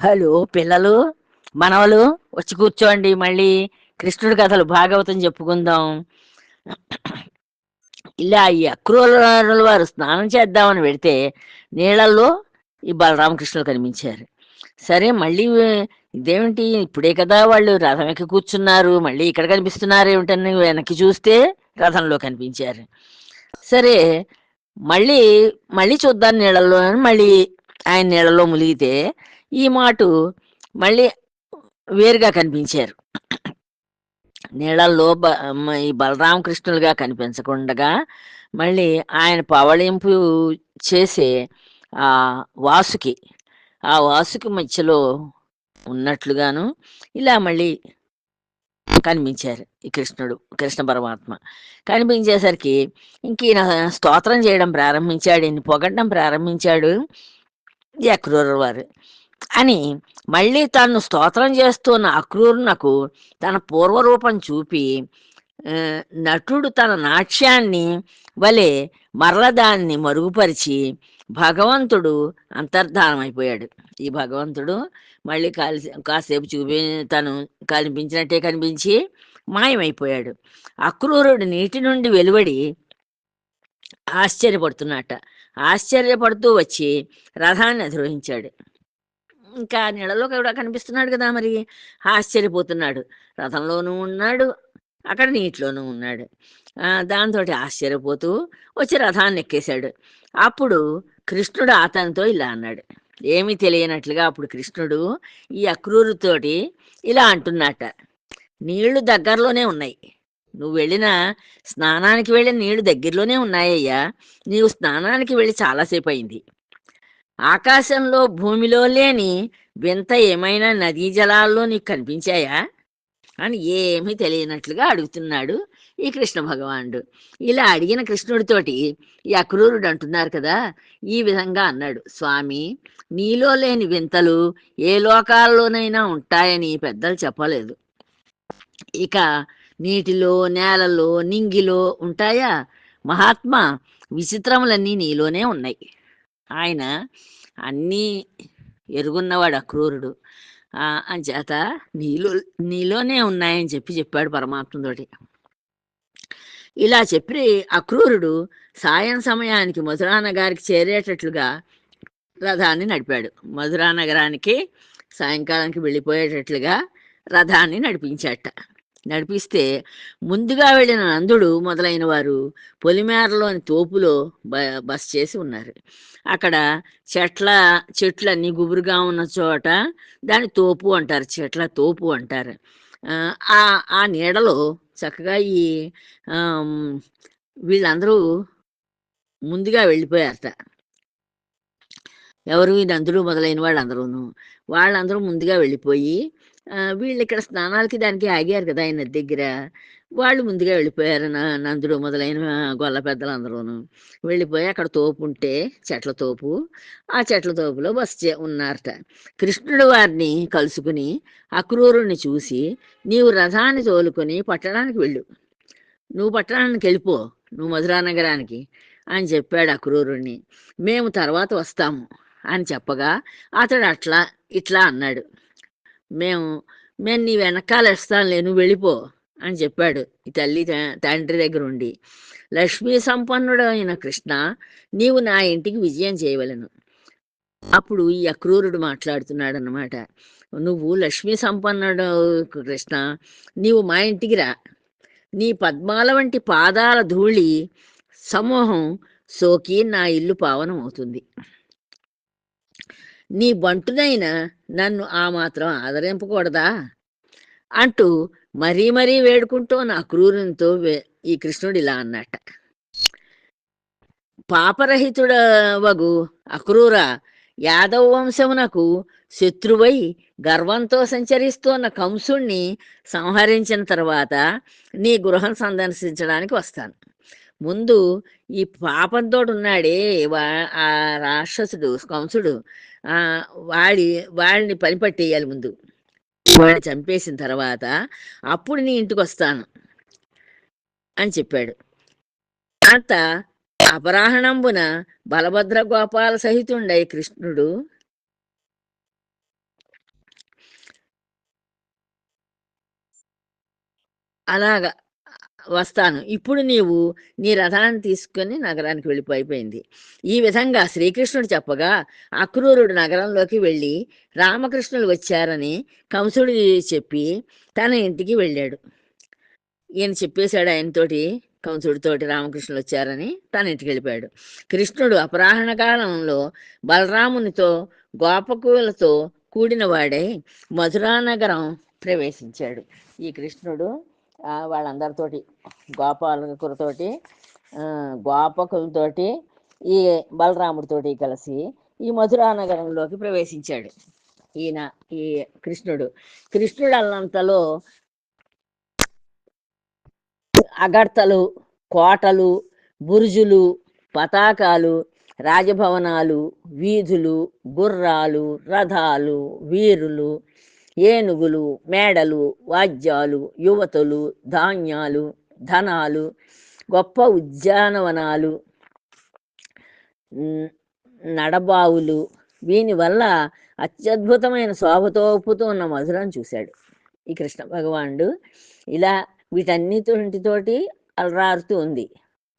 Hello పిల్లలు మనవలు వచ్చి కూర్చోండి మళ్ళీ కృష్ణుడి కథలు భాగవతం చెప్పుకుందాం. ఇలా ఈ అక్రూరుల వారు స్నానం చేద్దామని పెడితే నీళ్ళల్లో ఈ బలరామకృష్ణులు కనిపించారు. సరే మళ్ళీ ఇదేమిటి? ఇప్పుడే కదా వాళ్ళు రథం ఎక్కి కూర్చున్నారు మళ్ళీ ఇక్కడ కనిపిస్తున్నారు ఏమిటని వెనక్కి చూస్తే రథంలో కనిపించారు. సరే మళ్ళీ మళ్ళీ చూద్దాం నీళ్ళల్లో అని మళ్ళీ ఆయన నీళ్ళలో మునిగితే ఈ మాట మళ్ళీ వేరుగా కనిపించారు. నీళ్ళల్లో బ మ- ఈ బలరామకృష్ణులుగా కనిపించకుండగా మళ్ళీ ఆయన పవళింపు చేసే ఆ వాసుకి ఆ వాసుకి మధ్యలో ఉన్నట్లుగాను ఇలా మళ్ళీ కనిపించారు ఈ కృష్ణుడు కృష్ణ పరమాత్మ. కనిపించేసరికి ఇంక ఈయన స్తోత్రం చేయడం ప్రారంభించాడు ఈయన పొగడ్డం ప్రారంభించాడు. ఈ అక్రూరు వారు అని మళ్ళీ తను స్తోత్రం చేస్తున్న అక్రూరునకు తన పూర్వరూపం చూపి నటుడు తన నాట్యాన్ని వలె మరలదాన్ని మరుగుపరిచి భగవంతుడు అంతర్ధానమైపోయాడు. ఈ భగవంతుడు మళ్ళీ కలిసి కాసేపు చూపి తను కనిపించినట్టే కనిపించి మాయమైపోయాడు. అక్రూరుడు నీటి నుండి వెలువడి ఆశ్చర్యపడుతున్నట్ట. ఆశ్చర్యపడుతూ వచ్చి రథాన్ని అధిరోహించాడు. ఇంకా నీళ్ళలో కూడా కనిపిస్తున్నాడు కదా మరి. ఆశ్చర్యపోతున్నాడు. రథంలోనూ ఉన్నాడు. అక్కడ నీటిలోనూ ఉన్నాడు. దాంతో ఆశ్చర్యపోతూ వచ్చి రథాన్ని ఎక్కేశాడు. అప్పుడు కృష్ణుడు అతనితో ఇలా అన్నాడు. ఏమీ తెలియనట్లుగా అప్పుడు కృష్ణుడు ఈ అక్రూరుతోటి ఇలా అంటున్నట నీళ్ళు దగ్గరలోనే ఉన్నాయి. నువ్వు వెళ్ళిన స్నానానికి వెళ్ళిన నీళ్ళు దగ్గరలోనే ఉన్నాయ్యా. నీవు స్నానానికి వెళ్ళి చాలాసేపు అయింది. ఆకాశంలో భూమిలో లేని వింత ఏమైనా నదీ జలాల్లో నీకు కనిపించాయా? అని ఏమీ తెలియనట్లుగా అడుగుతున్నాడు ఈ కృష్ణ భగవానుడు. ఇలా అడిగిన కృష్ణుడితోటి ఈ అక్రూరుడు అంటున్నారు కదా ఈ విధంగా అన్నాడు. స్వామి నీలో లేని వింతలు ఏ లోకాల్లోనైనా ఉంటాయని పెద్దలు చెప్పలేదు. ఇక నీటిలో నేలలో నింగిలో ఉంటాయా? మహాత్మా విచిత్రములన్నీ నీలోనే ఉన్నాయి. ఆయన అన్నీ ఎరుగున్నవాడు అక్రూరుడు అని చేత నీలో నీలోనే ఉన్నాయని చెప్పి చెప్పాడు పరమాత్మతోటి ఇలా చెప్పి అక్రూరుడు సాయం సమయానికి మధురానగారికి చేరేటట్లుగా రథాన్ని నడిపాడు. మధురా నగరానికి సాయంకాలానికి వెళ్ళిపోయేటట్లుగా రథాన్ని నడిపించాట నడిపిస్తే ముందుగా వెళ్ళిన నందుడు మొదలైన వారు పొలిమేరలోని తోపులో బ బస చేసి ఉన్నారు. అక్కడ చెట్ల చెట్లన్నీ గుబురుగా ఉన్న చోట దాని తోపు అంటారు చెట్ల తోపు అంటారు. ఆ, ఆ నీడలో చక్కగా ఈ వీళ్ళందరూ ముందుగా వెళ్ళిపోయారట. ఎవరు? ఈ నందుడు మొదలైన వాళ్ళందరూను. వాళ్ళందరూ ముందుగా వెళ్ళిపోయి వీళ్ళు ఇక్కడ స్నానాలకి దానికి ఆగారు కదా ఆయన దగ్గర. వాళ్ళు ముందుగా వెళ్ళిపోయారు నందుడు మొదలైన గొల్ల పెద్దలందరూను. వెళ్ళిపోయి అక్కడ తోపు ఉంటే చెట్ల తోపు ఆ చెట్ల తోపులో బస్ చే ఉన్నారట. కృష్ణుడు వారిని కలుసుకుని అక్రూరుణ్ణి చూసి నీవు రథాన్ని తోలుకొని పట్టణానికి వెళ్ళు. నువ్వు పట్టణానికి వెళ్ళిపో నువ్వు మధురా నగరానికి అని చెప్పాడు అక్రూరుణ్ణి. మేము తర్వాత వస్తాము అని చెప్పగా అతడు అట్లా ఇట్లా అన్నాడు. మేము మేము నీ వెనకాల ఇస్తానులే నువ్వు వెళ్ళిపో అని చెప్పాడు. ఈ తల్లి త- తండ్రి దగ్గర ఉండి. లక్ష్మీ సంపన్నుడు అయిన కృష్ణ నీవు నా ఇంటికి విజయం చేయవలను. అప్పుడు ఈ అక్రూరుడు మాట్లాడుతున్నాడు అన్నమాట నువ్వు లక్ష్మీ సంపన్నుడు కృష్ణ నీవు మా ఇంటికి రా. నీ పద్మాల వంటి పాదాల ధూళి సమూహం సోకి నా ఇల్లు పావనం అవుతుంది నీ బంటునైన నన్ను ఆ మాత్రం ఆదరింపకూడదా? అంటూ మరీ మరీ వేడుకుంటూ నా క్రూరునితో వే- ఈ కృష్ణుడు ఇలా అన్నట్ట. పాపరహితుడవగు అక్రూర యాదవ వంశమునకు శత్రువై గర్వంతో సంచరిస్తున్న కంసుణ్ణి సంహరించిన తర్వాత నీ గృహం సందర్శించడానికి వస్తాను. ముందు ఈ పాపంతో ఉన్నాడే వా ఆ రాక్షసుడు కంసుడు. వాడి వాళ్ళని పనిపట్టేయాలి ముందు. వాడిని చంపేసిన తర్వాత అప్పుడు నీ ఇంటికి వస్తాను అని చెప్పాడు. అంత అపరాహణంబున బలభద్ర గోపాల సహితుండై కృష్ణుడు అలాగా వస్తాను. ఇప్పుడు నీవు నీ రథాన్ని తీసుకొని నగరానికి వెళ్ళిపోయిపోయింది ఈ విధంగా శ్రీకృష్ణుడు చెప్పగా అక్రూరుడు నగరంలోకి వెళ్ళి రామకృష్ణులు వచ్చారని కంసుడు చెప్పి తన ఇంటికి వెళ్ళాడు. ఈయన చెప్పేశాడు ఆయనతోటి కంసుడితోటి రామకృష్ణులు వచ్చారని తన ఇంటికి వెళ్ళిపోయాడు. కృష్ణుడు అపరాహణ కాలంలో బలరామునితో గోపకులతో కూడిన వాడై మధురానగరం ప్రవేశించాడు. ఈ కృష్ణుడు వాళ్ళందరితోటి గోపాలకులతోటి గోపకులతోటి ఈ బలరాముడితోటి కలిసి ఈ మధురా నగరంలోకి ప్రవేశించాడు. ఈయన ఈ కృష్ణుడు. కృష్ణుడు అల్లంతలో అగర్తలు కోటలు బురుజులు పతాకాలు రాజభవనాలు వీధులు గుర్రాలు రథాలు వీరులు ఏనుగులు మేడలు వాద్యాలు యువతులు ధాన్యాలు ధనాలు గొప్ప ఉద్యానవనాలు నడబావులు. వీని వల్ల అత్యద్భుతమైన శోభతో ఒప్పుతూ ఉన్న మధురను చూశాడు. ఈ కృష్ణ భగవానుడు ఇలా వీటన్నిటితోటి అలరారుతూ ఉంది.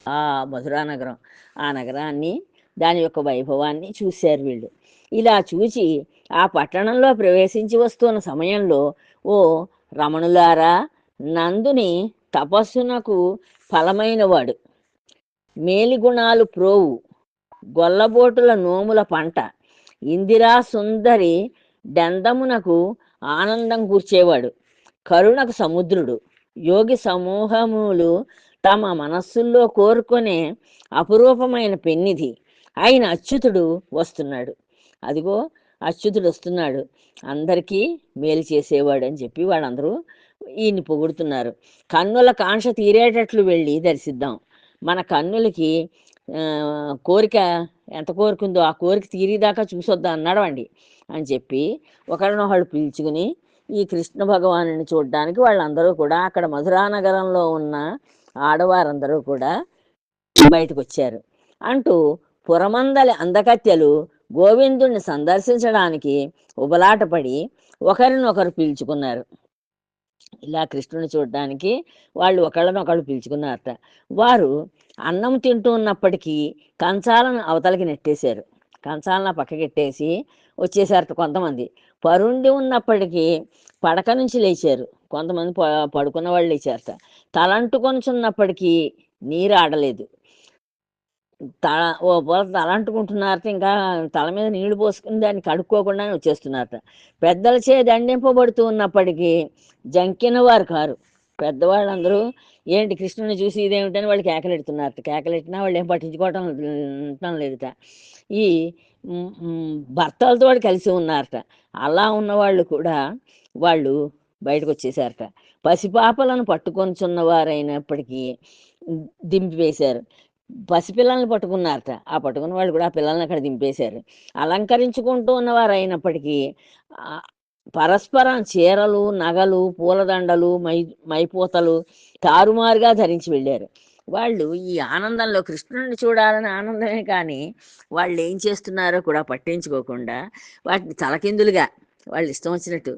ఆ మధురా నగరం ఆ నగరాన్ని దాని యొక్క వైభవాన్ని చూశారు వీళ్ళు. ఇలా చూచి ఆ పట్టణంలో ప్రవేశించి వస్తున్న సమయంలో ఓ రమణులారా నందుని తపస్సునకు ఫలమైనవాడు. మేలిగుణాలు ప్రోవు. గొల్లబోటుల నోముల పంట. ఇందిరా సుందరి డందమునకు ఆనందం కూర్చేవాడు. కరుణకు సముద్రుడు. యోగి సమూహములు తమ మనస్సుల్లో కోరుకునే అపురూపమైన పెన్నిధి. ఆయన అచ్యుతుడు వస్తున్నాడు. అదిగో అచ్యుతుడు వస్తున్నాడు. అందరికీ మేలు చేసేవాడు అని చెప్పి వాళ్ళందరూ ఈయన్ని పొగుడుతున్నారు. కన్నుల కాంక్ష తీరేటట్లు వెళ్ళి దర్శిద్దాం. మన కన్నులకి కోరిక ఎంత కోరుకుందో ఆ కోరిక తీరేదాకా చూసొద్దాం అండి. అని చెప్పి ఒకరినొకళ్ళు పిలుచుకుని ఈ కృష్ణ భగవాను చూడడానికి వాళ్ళందరూ కూడా అక్కడ మధురా నగరంలో ఉన్న ఆడవారందరూ కూడా బయటకు వచ్చారు అంటూ పురమందలి అందకత్యలు గోవిందుణ్ణి సందర్శించడానికి ఉబలాటపడి ఒకరినొకరు పీల్చుకున్నారు. ఇలా కృష్ణుని చూడడానికి వాళ్ళు ఒకళ్ళనొకళ్ళు పీల్చుకున్నారట. వారు అన్నం తింటూ ఉన్నప్పటికీ కంచాలను అవతలకి నెట్టేశారు. కంచాలను పక్కకెట్టేసి వచ్చేసారట కొంతమంది. పరుండి ఉన్నప్పటికీ పడక నుంచి లేచారు. కొంతమంది పడుకున్న వాళ్ళు లేచారట. తలంటుకొనిచున్నప్పటికీ నీరు ఆడలేదు. తల ఓ తల అంటుకుంటున్నారు ఇంకా తల మీద నీళ్ళు పోసుకుని దాన్ని కడుక్కోకుండానే వచ్చేస్తున్నారట. పెద్దల చే దండింపబడుతూ ఉన్నప్పటికీ జంకిన వారు కారు. పెద్దవాళ్ళందరూ ఏంటి కృష్ణుని చూసి ఇదేమిటని వాళ్ళు కేకలెడుతున్నారట. కేకలెట్టినా వాళ్ళు ఏం పట్టించుకోవటం ఉండటం లేదుట. ఈ భర్తలతో కలిసి ఉన్నారట. అలా ఉన్నవాళ్ళు కూడా వాళ్ళు బయటకు వచ్చేసారట పసిపాపలను పట్టుకొని వారైనప్పటికీ దింపివేశారు. పసిపిల్లల్ని పట్టుకున్నారట. ఆ పట్టుకున్న వాళ్ళు కూడా ఆ పిల్లల్ని అక్కడ దింపేశారు. అలంకరించుకుంటూ ఉన్నవారు అయినప్పటికీ పరస్పరం చీరలు నగలు పూలదండలు మై మైపోతలు తారుమారుగా ధరించి వెళ్ళారు. వాళ్ళు ఈ ఆనందంలో కృష్ణుడిని చూడాలని ఆనందమే కానీ వాళ్ళు ఏం చేస్తున్నారో కూడా పట్టించుకోకుండా వాటిని తలకిందులుగా వాళ్ళు ఇష్టం వచ్చినట్టు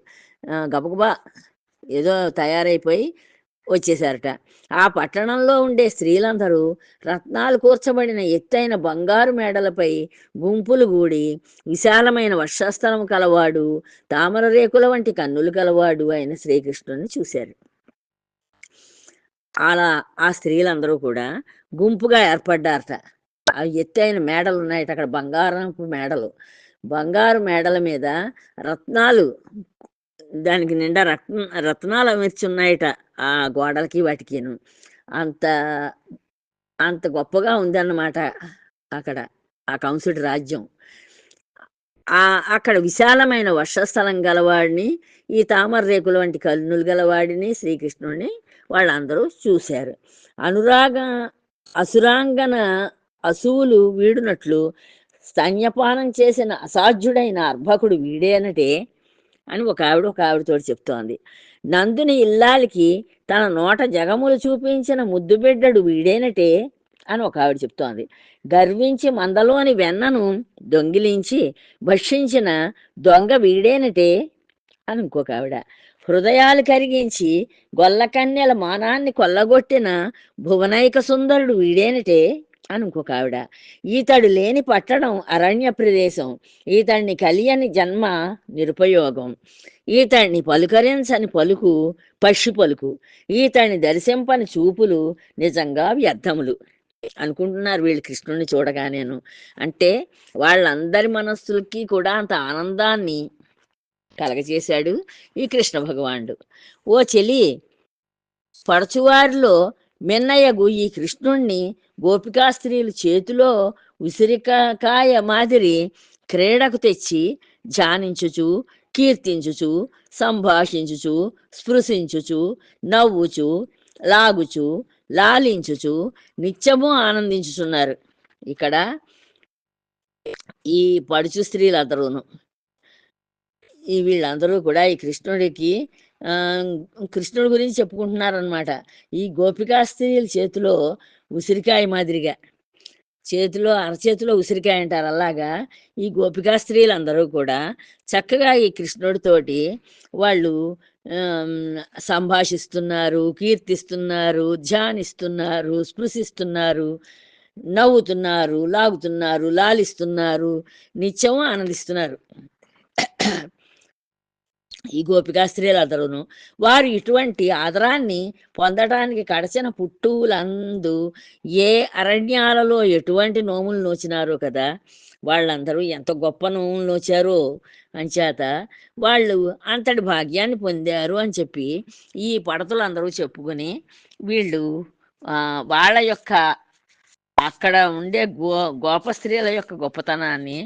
గబగబా ఏదో తయారైపోయి వచ్చేసారట. ఆ పట్టణంలో ఉండే స్త్రీలందరూ రత్నాలు కూర్చబడిన ఎత్తైన బంగారు మేడలపై గుంపులు గూడి విశాలమైన వర్షస్థలం కలవాడు తామర రేకుల వంటి కన్నులు కలవాడు అయిన శ్రీకృష్ణుని చూశారు. అలా ఆ స్త్రీలందరూ కూడా గుంపుగా ఏర్పడ్డారట. ఆ ఎత్తైన మేడలు ఉన్నాయట అక్కడ బంగారపు మేడలు. బంగారు మేడల మీద రత్నాలు దానికి నిండా రత్న రత్నాలు అమర్చి ఉన్నాయట ఆ గోడలకి వాటికిను. అంత అంత గొప్పగా ఉందన్నమాట అక్కడ ఆ కంసుడి రాజ్యం. ఆ అక్కడ విశాలమైన వర్షస్థలం గలవాడిని ఈ తామర రేకుల వంటి కన్నులు గలవాడిని శ్రీకృష్ణుడిని వాళ్ళందరూ చూశారు. అనురాగ అసురాంగన అసువులు వీడునట్లు స్తన్యపానం చేసిన అసాధ్యుడైన అర్భకుడు వీడేనటే అని ఒక ఆవిడ ఒక ఆవిడతో చెప్తోంది. నందుని ఇల్లాలికి తన నోట జగములు చూపించిన ముద్దుబిడ్డడు వీడేనటే అని ఒక ఆవిడ చెప్తోంది. గర్వించి మందలోని వెన్నను దొంగిలించి భక్షించిన దొంగ వీడేనటే అని ఇంకొక ఆవిడ. హృదయాలు కరిగించి గొల్లకన్యల మానాన్ని కొల్లగొట్టిన భువనైక సుందరుడు వీడేనటే అని ఇంకొక ఆవిడ. ఈతడు లేని పట్టణం అరణ్య ప్రదేశం. ఈతడిని కలియని జన్మ నిరుపయోగం. ఈతడిని పలుకరించని పలుకు పక్షి పలుకు. ఈతడిని దర్శింపని చూపులు నిజంగా వ్యర్థములు అనుకుంటున్నారు వీళ్ళు కృష్ణుడిని చూడగానేను. అంటే వాళ్ళందరి మనస్సులకి కూడా అంత ఆనందాన్ని కలగజేశాడు ఈ కృష్ణ భగవానుడు. ఓ చెలి పడచువారిలో మిన్నయ్యగు ఈ కృష్ణుణ్ణి గోపికా స్త్రీలు చేతిలో ఉసిరికాయ మాదిరి క్రీడకు తెచ్చి ధ్యానించుచు కీర్తించుచు సంభాషించుచు స్పృశించుచు నవ్వుచు లాగుచు లాలించుచు నిత్యము ఆనందించుచున్నారు. ఇక్కడ ఈ పడుచు స్త్రీలందరూను. ఈ వీళ్ళందరూ కూడా ఈ కృష్ణుడికి కృష్ణుడి గురించి చెప్పుకుంటున్నారనమాట ఈ గోపికా స్త్రీల చేతిలో ఉసిరికాయ మాదిరిగా. చేతిలో అరచేతిలో ఉసిరికాయ అంటారు అలాగా. ఈ గోపికా స్త్రీలు అందరూ కూడా చక్కగా ఈ కృష్ణుడితోటి వాళ్ళు సంభాషిస్తున్నారు కీర్తిస్తున్నారు ధ్యానిస్తున్నారు స్పృశిస్తున్నారు నవ్వుతున్నారు లాగుతున్నారు లాలిస్తున్నారు నిత్యం ఆనందిస్తున్నారు. ఈ గోపికా స్త్రీలందరూను వారు ఇటువంటి ఆదరాన్ని పొందడానికి కడచిన పుట్టువులందు ఏ అరణ్యాలలో ఎటువంటి నోములు నోచినారో కదా వాళ్ళందరూ ఎంత గొప్ప నోములు నోచారో అంచేత వాళ్ళు అంతటి భాగ్యాన్ని పొందారు అని చెప్పి ఈ పడతలు అందరూ చెప్పుకొని వీళ్ళు వాళ్ళ యొక్క అక్కడ ఉండే గో గోప స్త్రీల యొక్క గొప్పతనాన్ని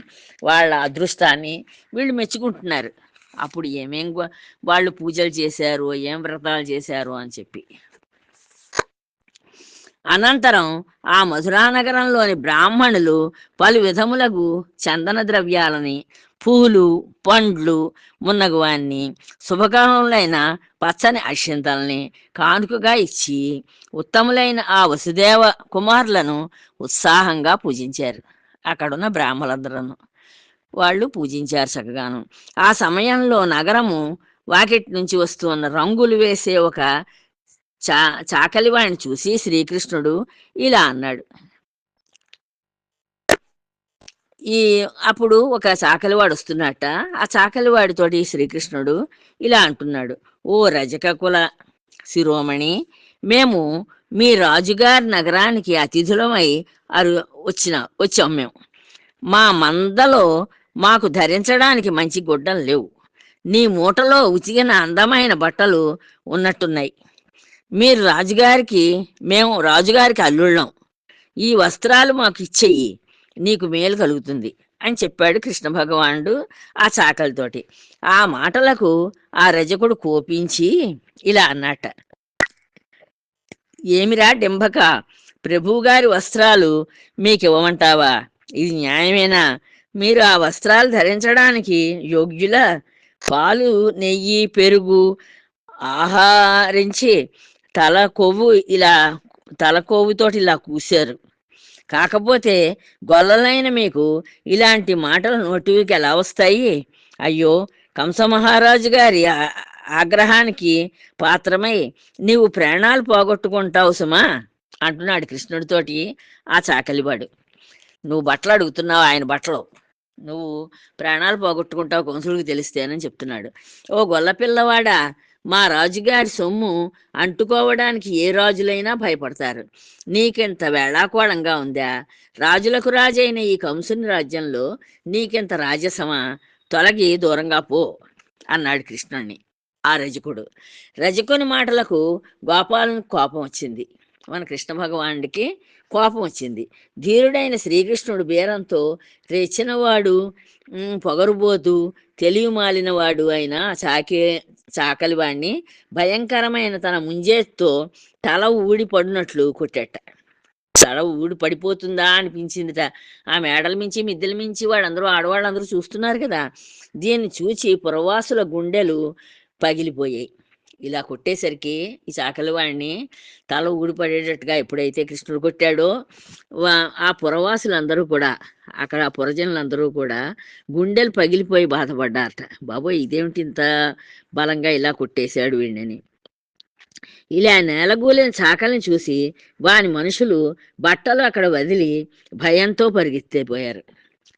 వాళ్ళ అదృష్టాన్ని వీళ్ళు మెచ్చుకుంటున్నారు. అప్పుడు ఏమేం వాళ్ళు పూజలు చేశారు ఏం వ్రతాలు చేశారు అని చెప్పి. అనంతరం ఆ మధురానగరంలోని బ్రాహ్మణులు పలు విధములకు చందన ద్రవ్యాలని పూలు పండ్లు మున్నగువాన్ని శుభకరములైన పచ్చని అక్షింతల్ని కానుకగా ఇచ్చి ఉత్తములైన ఆ వసుదేవ కుమారులను ఉత్సాహంగా పూజించారు. అక్కడున్న బ్రాహ్మలందరూ వాళ్ళు పూజించారు చక్కగాను. ఆ సమయంలో నగరము వాకిట్ నుంచి వస్తున్న రంగులు వేసే ఒక చా చాకలివాడిని చూసి శ్రీకృష్ణుడు ఇలా అన్నాడు. ఈ అప్పుడు ఒక చాకలివాడు వస్తున్నట్ట. ఆ చాకలివాడితోటి శ్రీకృష్ణుడు ఇలా అంటున్నాడు. ఓ రజక కుల శిరోమణి మేము మీ రాజుగారి నగరానికి అతిథులమై అరు వచ్చిన వచ్చాం మేము. మా మందలో మాకు ధరించడానికి మంచి గుడ్డలు లేవు. నీ మూటలో ఉచిగిన అందమైన బట్టలు ఉన్నట్టున్నాయి. మీరు రాజుగారికి మేము రాజుగారికి అల్లుళ్ళం. ఈ వస్త్రాలు మాకు ఇచ్చేయి నీకు మేలు కలుగుతుంది అని చెప్పాడు కృష్ణ భగవానుడు ఆ చాకలితోటి. ఆ మాటలకు ఆ రజకుడు కోపించి ఇలా అన్నట ఏమిరా డింబక ప్రభువుగారి వస్త్రాలు మీకు ఇవ్వమంటావా ఇది న్యాయమేనా? మీరు ఆ వస్త్రాలు ధరించడానికి యోగ్యుల పాలు నెయ్యి పెరుగు ఆహరించి తల కొవ్వు ఇలా తల కొవ్వుతోటి ఇలా కూశారు. కాకపోతే గొల్లలైన మీకు ఇలాంటి మాటలు నోటికి ఎలా వస్తాయి? అయ్యో కంస మహారాజు గారి ఆగ్రహానికి పాత్రమై నీవు ప్రాణాలు పోగొట్టుకుంటావు సుమా అంటున్నాడు కృష్ణుడితోటి ఆ చాకలివాడు. నువ్వు బట్టలు అడుగుతున్నావు ఆయన బట్టలు. నువ్వు ప్రాణాలు పోగొట్టుకుంటావు కంసుడికి తెలిస్తేనని చెప్తున్నాడు. ఓ గొల్ల పిల్లవాడా మా రాజుగారి సొమ్ము అంటుకోవడానికి ఏ రాజులైనా భయపడతారు. నీకింత వేళాకోళంగా ఉందా? రాజులకు రాజైన ఈ కంసుని రాజ్యంలో నీకింత రాజసమా? తొలగి దూరంగా పో అన్నాడు కృష్ణుణ్ణి. ఆ రజకుడు. రజకుని మాటలకు గోపాలను కోపం వచ్చింది. మన కృష్ణ భగవానుడికి కోపం వచ్చింది. ధీరుడైన శ్రీకృష్ణుడు బేరంతో రెచ్చినవాడు పొగరుబోతు తెలివి మాలినవాడు అయిన చాకే చాకలివాణ్ణి భయంకరమైన తన ముంజేత్తో తల ఊడి పడినట్లు కొట్టేట. తల ఊడి పడిపోతుందా అనిపించిందిట. ఆ మేడల మించి మిద్దెల మించి వాళ్ళందరూ ఆడవాళ్ళందరూ చూస్తున్నారు కదా. దీన్ని చూచి పురవాసుల గుండెలు పగిలిపోయాయి. ఇలా కొట్టేసరికి ఈ చాకలి వాడిని తల ఊడిపడేటట్టుగా ఎప్పుడైతే కృష్ణుడు కొట్టాడో వా- ఆ పురవాసులందరూ కూడా అక్కడ ఆ పురజనులందరూ కూడా గుండెలు పగిలిపోయి బాధపడ్డారట. బాబోయ్ ఇదేమిటి ఇంత బలంగా ఇలా కొట్టేశాడు వీడిని? ఇలా నేలగూలిన చాకల్ని చూసి వాని మనుషులు బట్టలు అక్కడ వదిలి భయంతో పరిగెత్తిపోయారు.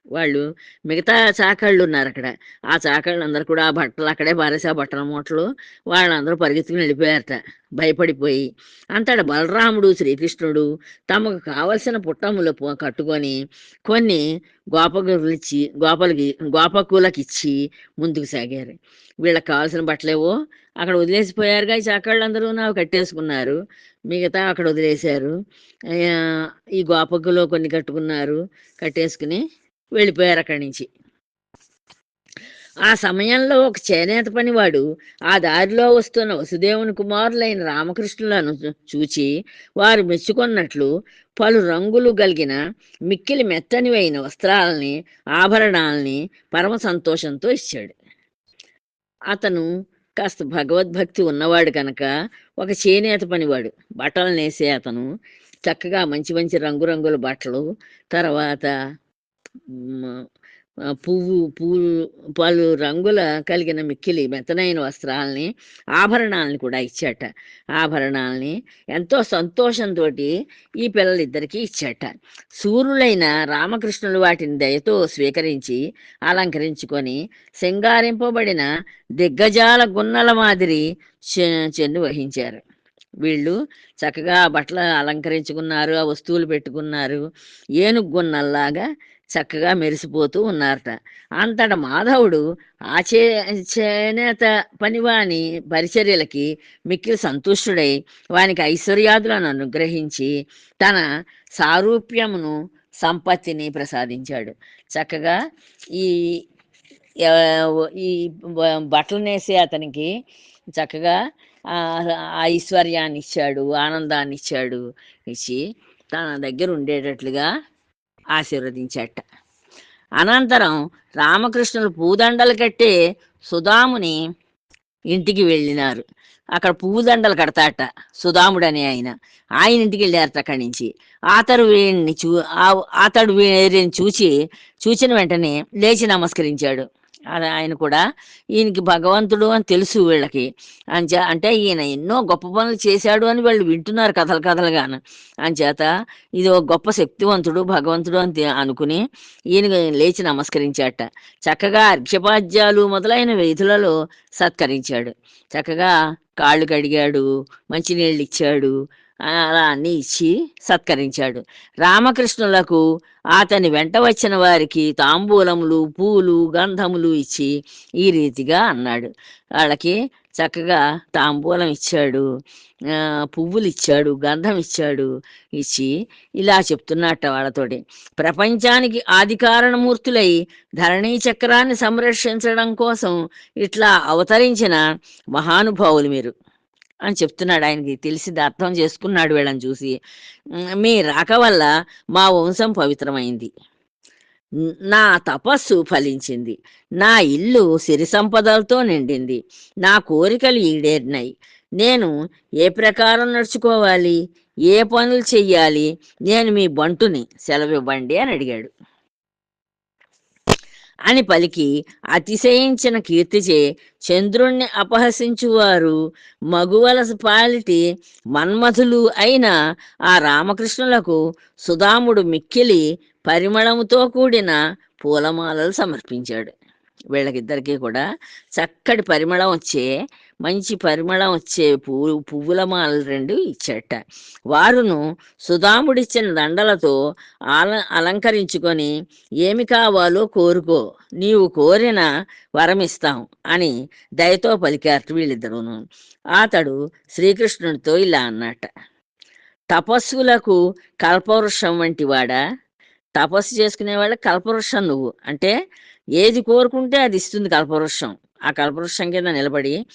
వాళ్ళు మిగతా చాకళ్ళు ఉన్నారు అక్కడ ఆ చాకళ్ళు అందరు కూడా ఆ బట్టలు అక్కడే పారేసి బట్టల మూటలు వాళ్ళందరూ పరిగెత్తుకుని వెళ్ళిపోయారట భయపడిపోయి. అంతట బలరాముడు శ్రీకృష్ణుడు తమకు కావలసిన పుట్టములు కట్టుకొని కొన్ని గోపగులిచ్చి గోపలకి గోపకులకి ఇచ్చి ముందుకు సాగారు. వీళ్ళకి కావాల్సిన బట్టలేవో అక్కడ వదిలేసిపోయారుగా ఈ చాకళ్ళందరూ నాకు కట్టేసుకున్నారు. మిగతా అక్కడ వదిలేశారు. ఈ గోపకులో కొన్ని కట్టుకున్నారు కట్టేసుకుని వెళ్ళిపోయారు అక్కడి నుంచి. ఆ సమయంలో ఒక చేనేత పనివాడు ఆ దారిలో వస్తున్న వసుదేవుని కుమారులైన రామకృష్ణులను చూచి వారు మెచ్చుకున్నట్లు పలు రంగులు కలిగిన మిక్కిలి మెత్తనివైన వస్త్రాలని ఆభరణాలని పరమ సంతోషంతో ఇచ్చాడు. అతను కాస్త భగవద్భక్తి ఉన్నవాడు కనుక ఒక చేనేత పనివాడు. బట్టలు నేసే అతను చక్కగా మంచి మంచి రంగురంగుల బట్టలు తర్వాత పువ్వు పూలు పలు రంగుల కలిగిన మిక్కిలి మెత్తనైన వస్త్రాలని ఆభరణాలని కూడా ఇచ్చాట. ఆభరణాలని ఎంతో సంతోషంతో ఈ పిల్లలిద్దరికీ ఇచ్చాట. సూర్యులైన రామకృష్ణులు వాటిని దయతో స్వీకరించి అలంకరించుకొని సింగారింపబడిన దిగ్గజాల గున్నల మాదిరి చె- చెన్ను వహించారు. వీళ్ళు చక్కగా బట్టలు అలంకరించుకున్నారు ఆ వస్తువులు పెట్టుకున్నారు. ఏనుగు గున్నల్లాగా చక్కగా మెరిసిపోతూ ఉన్నారట. అంతట మాధవుడు ఆచే చేనేత పనివాని పరిచర్యలకి మిక్కిలి సంతుష్టుడై వానికి ఐశ్వర్యాదులను అనుగ్రహించి తన సారూప్యమును సంపత్తిని ప్రసాదించాడు. చక్కగా ఈ ఈ బట్టలు నేసే అతనికి చక్కగా ఆ ఐశ్వర్యాన్ని ఇచ్చాడు ఆనందాన్ని ఇచ్చాడు ఇచ్చి తన దగ్గర ఉండేటట్లుగా ఆశీర్వదించాట. అనంతరం రామకృష్ణులు పూదండలు కట్టే సుధాముని ఇంటికి వెళ్ళినారు. అక్కడ పూదండలు కడతాట సుధాముడు అనే ఆయన. ఆయన ఇంటికి వెళ్ళారట అక్కడి నుంచి. ఆతడు వీడిని చూ అతడు వీరిని చూచి చూచిన వెంటనే లేచి నమస్కరించాడు. అది ఆయన కూడా ఈయనకి భగవంతుడు అని తెలుసు వీళ్ళకి. అంచే అంటే ఈయన ఎన్నో గొప్ప పనులు చేశాడు అని వాళ్ళు వింటున్నారు కథలు కథలుగాను. అంచేత ఇది ఒక గొప్ప శక్తివంతుడు భగవంతుడు అని అనుకుని ఈయన లేచి నమస్కరించాట. చక్కగా అర్ఘ్యపాద్యాలు మొదలైన విధులలో సత్కరించాడు. చక్కగా కాళ్ళు కడిగాడు మంచినీళ్ళు ఇచ్చాడు అలా అన్ని ఇచ్చి సత్కరించాడు. రామకృష్ణులకు అతని వెంట వచ్చిన వారికి తాంబూలములు పూలు గంధములు ఇచ్చి ఈ రీతిగా అన్నాడు. వాళ్ళకి చక్కగా తాంబూలం ఇచ్చాడు. పువ్వులు ఇచ్చాడు గంధం ఇచ్చాడు ఇచ్చి ఇలా చెప్తున్నట్ట వాళ్ళతోటి. ప్రపంచానికి ఆదికారణమూర్తులై ధరణీ చక్రాన్ని సంరక్షించడం కోసం ఇట్లా అవతరించిన మహానుభావులు మీరు. అని చెప్తున్నాడు ఆయనకి తెలిసింది అర్థం చేసుకున్నాడు వీళ్ళని చూసి. మీ రాక వల్ల మా వంశం పవిత్రమైంది. నా తపస్సు ఫలించింది. నా ఇల్లు సిరి సంపదలతో నిండింది. నా కోరికలు ఈడేరినాయి. నేను ఏ ప్రకారం నడుచుకోవాలి? ఏ పనులు చెయ్యాలి? నేను మీ బంటుని. సెలవివ్వండి అని అడిగాడు. అని పలికి అతిశయించిన కీర్తిచే చంద్రుణ్ణి అపహసించువారు మగువల పాలిటి మన్మథులు అయిన ఆ రామకృష్ణులకు సుధాముడు మిక్కిలి పరిమళముతో కూడిన పూలమాలలు సమర్పించాడు. వీళ్ళకిద్దరికీ కూడా చక్కటి పరిమళం వచ్చే మంచి పరిమళం వచ్చే పువ్వు పువ్వుల మాలలు రెండు ఇచ్చట. వారును సుధాముడిచ్చిన దండలతో అల అలంకరించుకొని ఏమి కావాలో కోరుకో నీవు కోరిన వరమిస్తాం అని దయతో పలికారు వీళ్ళిద్దరును. అతడు శ్రీకృష్ణుడితో ఇలా అన్నట. తపస్సులకు కల్పవృక్షం వంటి వాడా? తపస్సు చేసుకునే కల్పవృక్షం నువ్వు. అంటే ఏది కోరుకుంటే అది ఇస్తుంది కల్పవృక్షం ఆ కల్పవృక్షం కింద నిలబడి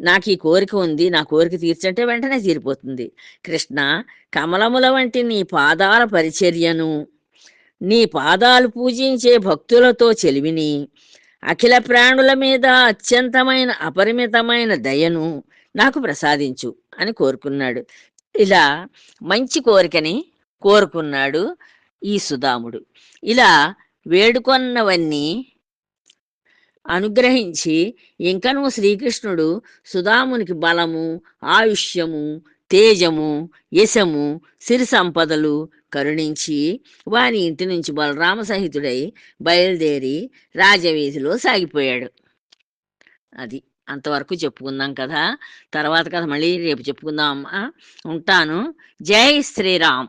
నాకు ఈ కోరిక ఉంది నా కోరిక తీర్చంటే వెంటనే తీరిపోతుంది. కృష్ణ కమలముల వంటి నీ పాదాల పరిచర్యను నీ పాదాలు పూజించే భక్తులతో చెలివిని అఖిల ప్రాణుల మీద అత్యంతమైన అపరిమితమైన దయను నాకు ప్రసాదించు అని కోరుకున్నాడు. ఇలా మంచి కోరికని కోరుకున్నాడు ఈ సుధాముడు. ఇలా వేడుకొన్నవన్నీ అనుగ్రహించి ఇంకనూ శ్రీకృష్ణుడు సుధామునికి బలము ఆయుష్యము తేజము యశము సిరి సంపదలు కరుణించి వాని ఇంటి నుంచి బలరామ సహితుడై బయలుదేరి రాజవీధిలో సాగిపోయాడు. అది అంతవరకు చెప్పుకుందాం కదా. తర్వాత కథ మళ్ళీ రేపు చెప్పుకుందాం అమ్మా ఉంటాను. జై శ్రీరామ్.